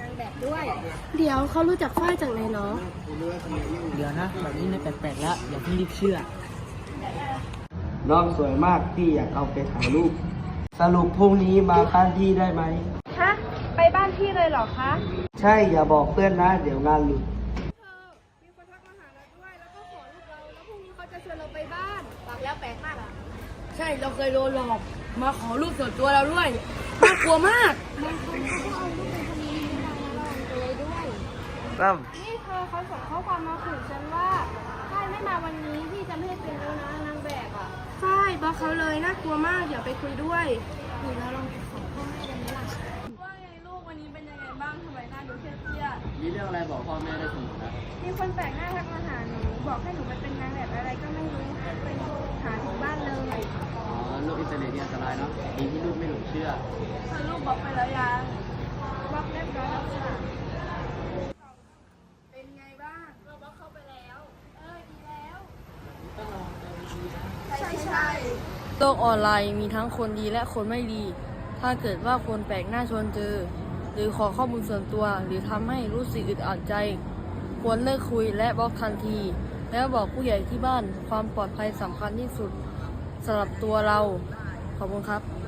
นางแบบด้วย เดี๋ยวเขารู้จักฝ้ายจากไหนเนาะเดี๋ยวนะแบบนี้เนแปลกๆแล้วอย่าเพิ่งรีบเชื่อ น้องสวยมากพี่อยากเอาไปถ่ายรูป สรุปพรุ่งนี้มาบ้านพี่ได้ไหม ฮะ ไปบ้านพี่เลยเหรอคะ ใช่อย่าบอกเพื่อนนะ เดี๋ยวงานหลุด มีคนทักาหาเราด้วย แล้วก็ขอรูปเรา แล้วพรุ่นี้เขาจะชวนเราไปบ้านบอกแล้วแปลกมากอะใช่เราเคยโดนหลอก มาขอรูปส่วนตัวเราด้วยน่ากลัวมาก บางคนเขเอารูปไตั้มนี่เธอเขาส่งข้อความมาขู่ฉันว่า ถ้าไม่มาวันนี้พี่จะไม่ให้เป็นแล้วนะนางแบบอะ ใช่บอกเขาเลยน่ากลัวมากเดี๋ยวไปคุยด้วยหรือเราลองขอพ่อแม่กันไหมล่ะว่าไงลูกวันนี้เป็นยังไงบ้างทำไมหน้าดูเครียดมีเรื่องอะไรบอกพ่อแม่ได้เสมอนะมีคนแปลกหน้าทักมาหาหนูบอกให้หนูไปเป็นนางแบบอะไรก็ไม่รู้ให้ไปหาถึงบ้านเลยอ๋อโลกอินเทอร์เน็ตนี่อันตรายเนาะดีที่ลูกไม่หลงเชื่อๆถ้าลูกบอกไปแล้วยังบอกเรียบร้อยแล้วค่ะ เป็นไงบ้างเราบอกเข้าไปแล้ว เออดีแล้ว ใช่ใช่ โลกออนไลน์มีทั้งคนดีและคนไม่ดี ถ้าเกิดว่าคนแปลกหน้าชวนเจอ หรือขอข้อมูลส่วนตัว หรือทำให้รู้สึกอึดอัดใจ ควรเลิกคุยและบล็อกทันที แล้วบอกผู้ใหญ่ที่บ้านความปลอดภัยสำคัญที่สุดสำหรับตัวเรา ขอบคุณครับ